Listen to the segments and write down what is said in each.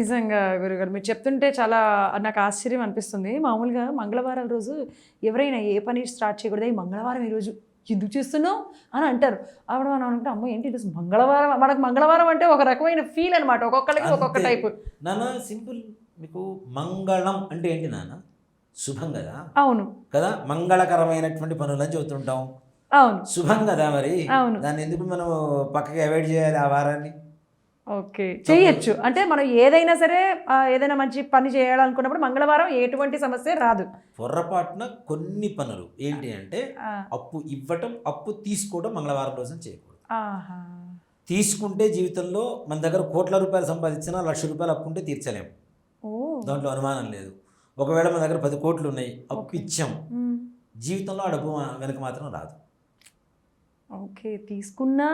నిజంగా గురుగారు మీరు చెప్తుంటే చాలా నాకు ఆశ్చర్యం అనిపిస్తుంది. మామూలుగా మంగళవారం రోజు ఎవరైనా ఏ పని స్టార్ట్ చేయకూడదు ఈ మంగళవారం ఈరోజు ఎందుకు చేస్తున్నావు? అని అంటారు. అప్పుడు మనం అనుకుంటే అమ్మో ఏంటి ఈరోజు మంగళవారం? మనకు మంగళవారం అంటే ఒక రకమైన ఫీల్ అనమాట ఒక్కొక్కరికి ఒక్కొక్క. టైపు నాన్న సింపుల్. మీకు మంగళం అంటే ఏంటి నాన్న? శుభం కదా? అవును. కదా? మంగళకరమైనటువంటి పనులు అని చెబుతుంటాం. అవును. శుభం కదా మరి? అవును. దాన్ని ఎందుకు మనం పక్కకి అవాయిడ్ చేయాలి ఆ వారాన్ని? ఓకే. చేయొచ్చు. అంటే మనం ఏదైనా సరే ఏదైనా మంచి పని చేయాలనుకున్నప్పుడు మంగళవారం ఎటువంటి సమస్య రాదు. పొర్రపాటున కొన్ని పనులు ఏంటి అంటే అప్పు ఇవ్వటం అప్పు తీసుకోవడం మంగళవారం రోజున చేయకూడదు. ఆహా. తీసుకుంటే జీవితంలో మన దగ్గర కోట్ల రూపాయలు సంపాదించినా లక్ష రూపాయలు అప్పు ఉంటే తీర్చలేము. ఓ. దాంట్లో అనుమానం లేదు. ఒకవేళ మన దగ్గర పది కోట్లు ఉన్నాయి అప్పు ఇచ్చాం. జీవితంలో ఆ డబ్బు వెనక మాత్రం రాదు. ఓకే తీసుకున్నా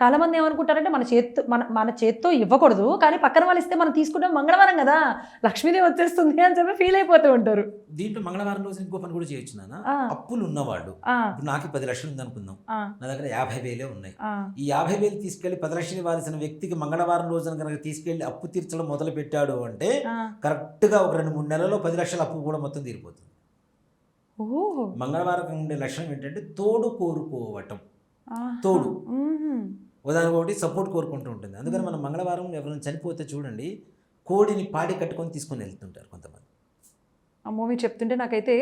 చాలా మంది ఏమనుకుంటారంటే మన చేత్తో మన మన చేత్తో ఇవ్వకూడదు కానీ పక్కన వాళ్ళు ఇస్తే మనం తీసుకుంటాం మంగళవారం కదా లక్ష్మీదేవి వచ్చేస్తుంది అని చెప్పి ఫీల్ అయిపోతూ ఉంటారు. దీంట్లో మంగళవారం రోజు ఇంకో పని కూడా చేయొచ్చు నాన్న. అప్పులు ఇప్పుడు నాకు పది లక్షలు ఉందనుకుందాం. ఆ, నా దగ్గర యాభై వేలే ఉన్నాయి. ఈ యాభై వేలు తీసుకెళ్ళి పది లక్షలు ఇవ్వాల్సిన వ్యక్తికి మంగళవారం రోజున కనుక తీసుకెళ్ళి అప్పు తీర్చడం మొదలు పెట్టాడు అంటే. కరెక్ట్గా ఒక రెండు మూడు నెలల్లో పది లక్షల అప్పు కూడా మొత్తం తీరిపోతుంది. మంగళవారం ఉండే లక్షణం ఏంటంటే తోడు కోరుకోవటం. తోడు. ఉదాహరణ ఒకటి సపోర్ట్ కోరుకుంటూ ఉంటుంది. అందుకని మనం మంగళవారం ఎవరైనా చనిపోతే చూడండి కోడిని పాడి కట్టుకొని తీసుకొని వెళ్తుంటారు కొంతమంది. అమ్మో మీరు చెప్తుంటే నాకైతే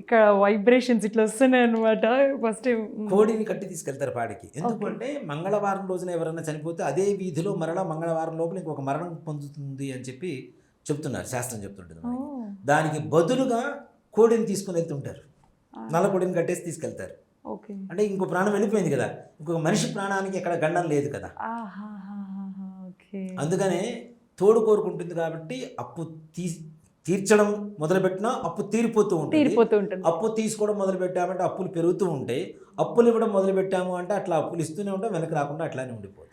ఇక్కడ వైబ్రేషన్స్ ఇట్లా వస్తున్నాయి అనమాట ఫస్ట్ కోడిని కట్టి తీసుకెళ్తారు పాడికి. ఎందుకంటే మంగళవారం రోజున ఎవరైనా చనిపోతే అదే వీధిలో మరలా మంగళవారం లోపల ఇంకొక మరణం పొందుతుంది అని చెప్పి చెప్తున్నారు శాస్త్రం చెప్తుంటుంది. దానికి బదులుగా కోడిని తీసుకొని వెళ్తుంటారు. నల్ల కోడిని కట్టేసి తీసుకెళ్తారు. అంటే ఇంకో ప్రాణం వెళ్ళిపోయింది కదా. ఇంకొక మనిషి ప్రాణానికి ఎక్కడ గండం లేదు కదా. అందుకనే తోడు కోరుకుంటుంది కాబట్టి అప్పు తీ తీర్చడం మొదలుపెట్టినా అప్పు తీరిపోతూ ఉంటుంది. అప్పు తీసుకోవడం మొదలు పెట్టామంటే అప్పులు పెరుగుతూ ఉంటాయి. అప్పులు ఇవ్వడం మొదలు పెట్టాము అంటే అట్లా అప్పులు ఇస్తూనే ఉంటాం వెనక్కి రాకుండా అట్లానే ఉండిపోతుంది